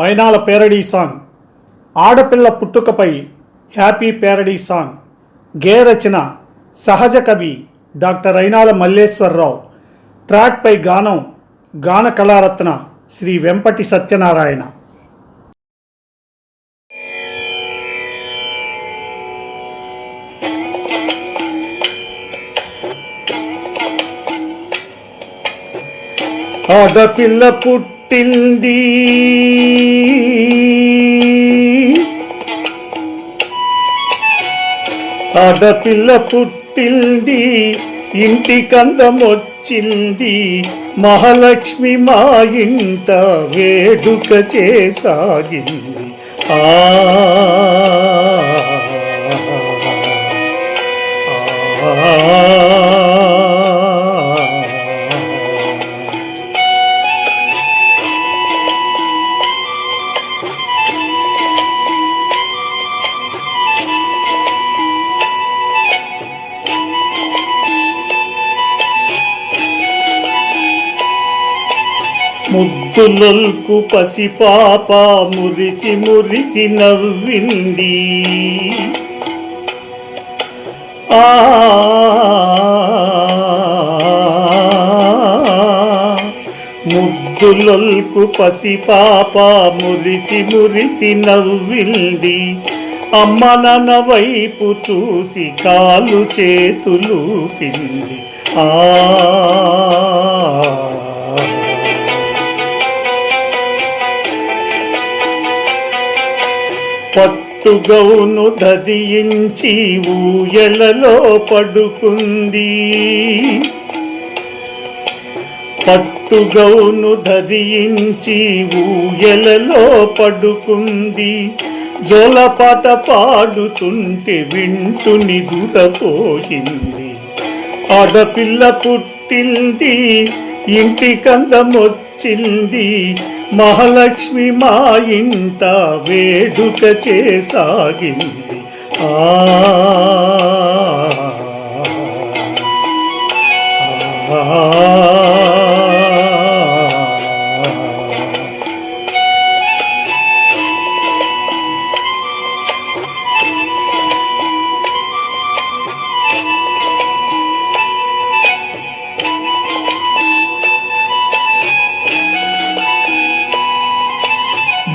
Ayinala parody song. ఆడపిల్ల పుట్టుకపై happy parody song. గే రచన సహజ కవి డాక్టర్ అయినాల మల్లేశ్వరరావు. ట్రాక్పై గానం గాన కళారత్న శ్రీ వెంపటి సత్యనారాయణ. ఆడపిల్ల పుట్టింది. ఆడపిల్ల పుట్టింది ఇంటి కందమొచ్చింది. మహాలక్ష్మి మా ఇంట వేడుక చేసాగింది. ఆ. ఆ. ముద్దులొల్కు పసిపాప మురిసి మురిసి నవ్వింది. ఆ ముద్దులొల్కు పసిపాప మురిసి మురిసి నవ్వింది. అమ్మ నన్న వైపు చూసి కాలు చేతులు పింది ఆ పట్టుగౌను ధరించి ఊయలలో పడుకుంది. పట్టుగౌను ధరించి ఊయలలో పడుకుంది. జోలపాట పాడుతుంటే వింటూ నిదురపోయింది. ఆడపిల్ల పుట్టింది ఇంటి కందమొచ్చింది. మహాలక్ష్మి మా ఇంట వేడుక చేసాగింది. ఆ. ఆ.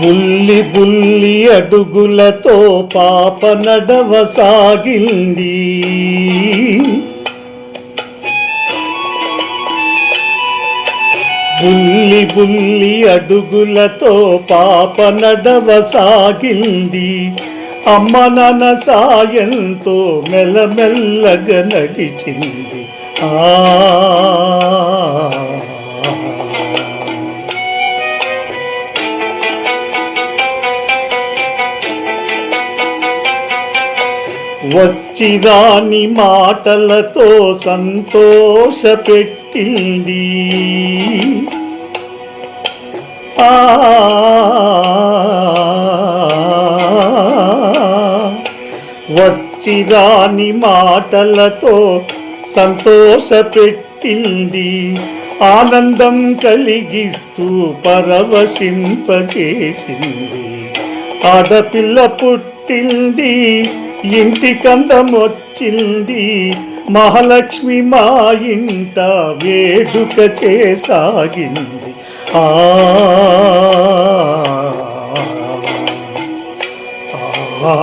బుల్లి బుల్లి అడుగులతో పాప నడవసాగింది బుల్లి బుల్లి అడుగులతో పాప నడవసాగింది అమ్మ నాన్న సాయంతో మెల్లమెల్లగా నడిచింది. ఆ వచ్చిరాని మాటలతో సంతోష పెట్టింది ఆ వచ్చిరాని మాటలతో సంతోష పెట్టింది ఆనందం కలిగిస్తూ పరవశింపచేసింది. ఆడపిల్ల పుట్టింది. ఇంటి కందమొచ్చింది. మహాలక్ష్మి మా ఇంట వేడుక చేసాగింది. ఆ ఆ